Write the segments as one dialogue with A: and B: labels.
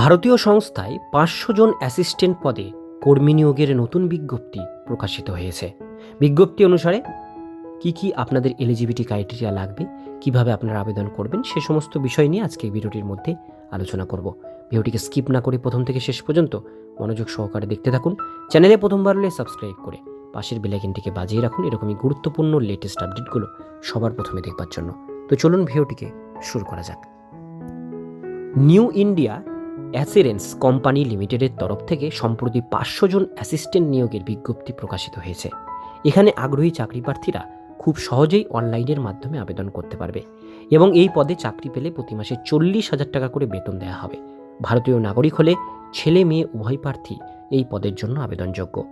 A: ভারতীয় সংস্থায় পাঁচশো জন অ্যাসিস্ট্যান্ট পদে কর্মী নিয়োগের নতুন বিজ্ঞপ্তি প্রকাশিত হয়েছে। বিজ্ঞপ্তি অনুসারে কি কি আপনাদের এলিজিবিলিটি ক্রাইটেরিয়া লাগবে, কীভাবে আপনারা আবেদন করবেন, সে সমস্ত বিষয় নিয়ে আজকে ভিডিওটির মধ্যে আলোচনা করব। ভিডিওটিকে স্কিপ না করে প্রথম থেকে শেষ পর্যন্ত মনোযোগ সহকারে দেখতে থাকুন। চ্যানেলে প্রথমবার হলে সাবস্ক্রাইব করে পাশের বেলাইকিনটিকে বাজিয়ে রাখুন। এরকমই গুরুত্বপূর্ণ লেটেস্ট আপডেটগুলো সবার প্রথমে দেখবার জন্য। তো চলুন ভিডিওটিকে শুরু করা যাক। নিউ ইন্ডিয়া অ্যাসিরেন্স কোম্পানি লিমিটেডের তরফ থেকে সম্প্রতি পাঁচশো জন অ্যাসিস্ট্যান্ট নিয়োগের বিজ্ঞপ্তি প্রকাশিত হয়েছে। এখানে আগ্রহী চাকরি প্রার্থীরা খুব সহজেই অনলাইনের মাধ্যমে আবেদন করতে পারবে এবং এই পদে চাকরি পেলে প্রতি মাসে চল্লিশ হাজার টাকা করে বেতন দেওয়া হবে। ভারতীয় নাগরিক হলে ছেলে মেয়ে উভয় প্রার্থী এই পদের জন্য আবেদনযোগ্য।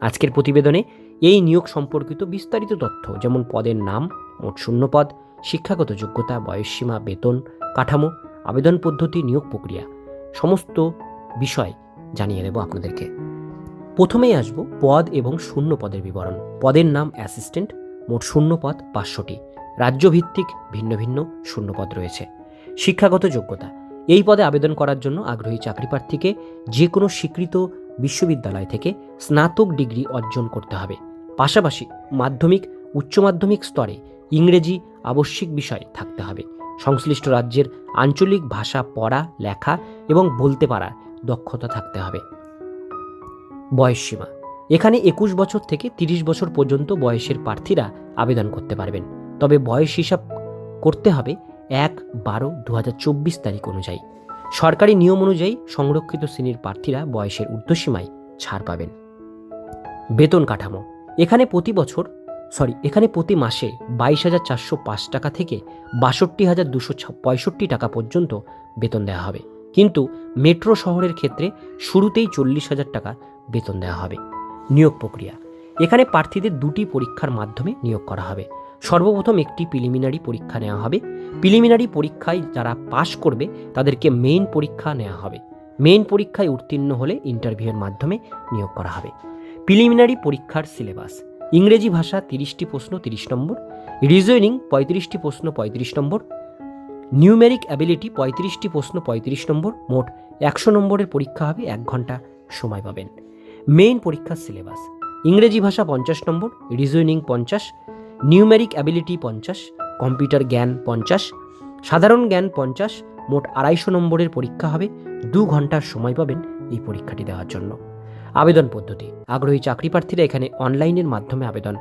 A: আজকের প্রতিবেদনে এই নিয়োগ সম্পর্কিত বিস্তারিত তথ্য যেমন পদের নাম, মোট শূন্য পদ, শিক্ষাগত যোগ্যতা, বয়সসীমা, বেতন, কাঠামো, আবেদন পদ্ধতি, নিয়োগ প্রক্রিয়া সমস্ত বিষয় জানিয়ে দেব আপনাদেরকে। প্রথমেই আসব পদ এবং শূন্য পদের বিবরণ। পদের নাম অ্যাসিস্ট্যান্ট মোট শূন্য পদ পাঁচশোটি। রাজ্যভিত্তিক ভিন্ন ভিন্ন শূন্য পদ রয়েছে। শিক্ষাগত যোগ্যতা। এই পদে আবেদন করার জন্য আগ্রহী চাকরি প্রার্থীকে যে কোনো স্বীকৃত বিশ্ববিদ্যালয় থেকে স্নাতক ডিগ্রি অর্জন করতে হবে। পাশাপাশি মাধ্যমিক, উচ্চ মাধ্যমিক স্তরে ইংরেজি আবশ্যিক বিষয় থাকতে হবে। সংশ্লিষ্ট রাজ্যের আঞ্চলিক ভাষা পড়া, লেখা এবং বলতে পারার দক্ষতা থাকতে হবে। বয়সসীমা এখানে একুশ বছর থেকে তিরিশ বছর পর্যন্ত বয়সের প্রার্থীরা আবেদন করতে পারবেন। তবে বয়স হিসাব করতে হবে এক বারো দু তারিখ অনুযায়ী। সরকারি নিয়ম অনুযায়ী সংরক্ষিত শ্রেণির প্রার্থীরা বয়সের ঊর্ধ্বসীমায় ছাড় পাবেন। বেতন কাঠামো। এখানে প্রতি বছর, সরি, এখানে প্রতি মাসে বাইশ হাজার চারশো পাঁচ টাকা থেকে বাষট্টি হাজার দুশো পঁয়ষট্টি টাকা পর্যন্ত বেতন দেওয়া হবে। কিন্তু মেট্রো শহরের ক্ষেত্রে শুরুতেই চল্লিশ হাজার টাকা বেতন দেওয়া হবে। নিয়োগ প্রক্রিয়া। এখানে প্রার্থীদের দুটি পরীক্ষার মাধ্যমে নিয়োগ করা হবে। সর্বপ্রথম একটি প্রিলিমিনারি পরীক্ষা নেওয়া হবে। প্রিলিমিনারি পরীক্ষায় যারা পাশ করবে, তাদেরকে মেইন পরীক্ষা নেওয়া হবে। মেইন পরীক্ষায় উত্তীর্ণ হলে ইন্টারভিউয়ের মাধ্যমে নিয়োগ করা হবে। প্রিলিমিনারি পরীক্ষার সিলেবাস ইংরেজি ভাষা তিরিশটি প্রশ্ন তিরিশ নম্বর। রিজনিং পঁয়ত্রিশটি প্রশ্ন পঁয়ত্রিশ নম্বর। নিউমেরিক অ্যাবিলিটি পঁয়ত্রিশটি প্রশ্ন পঁয়ত্রিশ নম্বর, মোট একশো নম্বরের পরীক্ষা হবে এক ঘণ্টা সময় পাবেন। মেইন পরীক্ষার সিলেবাস ইংরেজি ভাষা পঞ্চাশ নম্বর রিজনিং পঞ্চাশ নিউমেরিক অ্যাবিলিটি পঞ্চাশ কম্পিউটার জ্ঞান পঞ্চাশ, সাধারণ জ্ঞান পঞ্চাশ, মোট আড়াইশো নম্বরের পরীক্ষা হবে দু ঘণ্টার সময় পাবেন এই পরীক্ষাটি দেওয়ার জন্য। আবেদন পদ্ধতি, আগ্রহী চাকরি প্রার্থীরা এখানে অনলাইনের মাধ্যমে আবেদন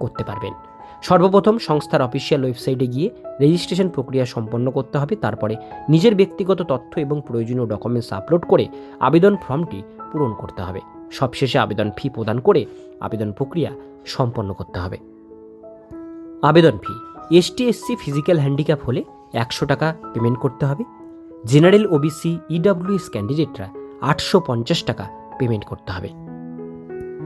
A: করতে পারবেন। সর্বপ্রথম সংস্থার অফিসিয়াল ওয়েবসাইটে গিয়ে রেজিস্ট্রেশন প্রক্রিয়া সম্পন্ন করতে হবে, তারপরে নিজের ব্যক্তিগত তথ্য এবং প্রয়োজনীয় ডকুমেন্টস আপলোড করে আবেদন ফর্মটি পূরণ করতে হবে। সবশেষে আবেদন ফি প্রদান করে আবেদন প্রক্রিয়া সম্পন্ন করতে হবে। আবেদন fee ST SC physical handicap হলে একশো টাকা পেমেন্ট করতে হবে। জেনারেল ওবিসি, ইডাব্লিউএস ক্যান্ডিডেটরা আটশো পঞ্চাশ টাকা পেমেন্ট করতে হবে।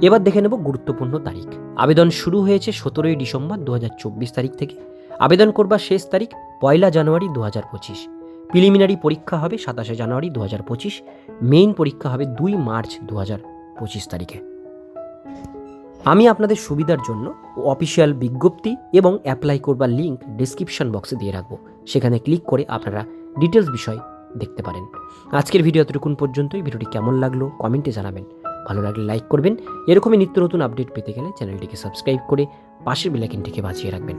A: এবার দেখে নেব গুরুত্বপূর্ণ তারিখ। আবেদন শুরু হয়েছে সতেরোই ডিসেম্বর দু হাজার চব্বিশ তারিখ থেকে। আবেদন করবার শেষ তারিখ পয়লা জানুয়ারি দু হাজার পঁচিশ। প্রিলিমিনারি পরীক্ষা হবে সাতাশে জানুয়ারি দু হাজার পঁচিশ। মেইন পরীক্ষা হবে দুই মার্চ দু হাজার পঁচিশ তারিখে। আমি আপনাদের সুবিধার জন্য অফিসিয়াল বিজ্ঞপ্তি এবং অ্যাপ্লাই করবার লিঙ্ক ডিসক্রিপশন বক্সে দিয়ে রাখব। সেখানে ক্লিক করে আপনারা ডিটেলস বিষয় দেখতে পারেন। আজকের ভিডিও এতটুকুন পর্যন্তই। ভিডিওটি কেমন লাগল কমেন্টে জানাবেন। ভালো লাগলে লাইক করবেন। এরকমই নিত্য নতুন আপডেট পেতে গেলে চ্যানেলটিকে সাবস্ক্রাইব করে পাশের বেলাইকিনটিকে বাঁচিয়ে রাখবেন।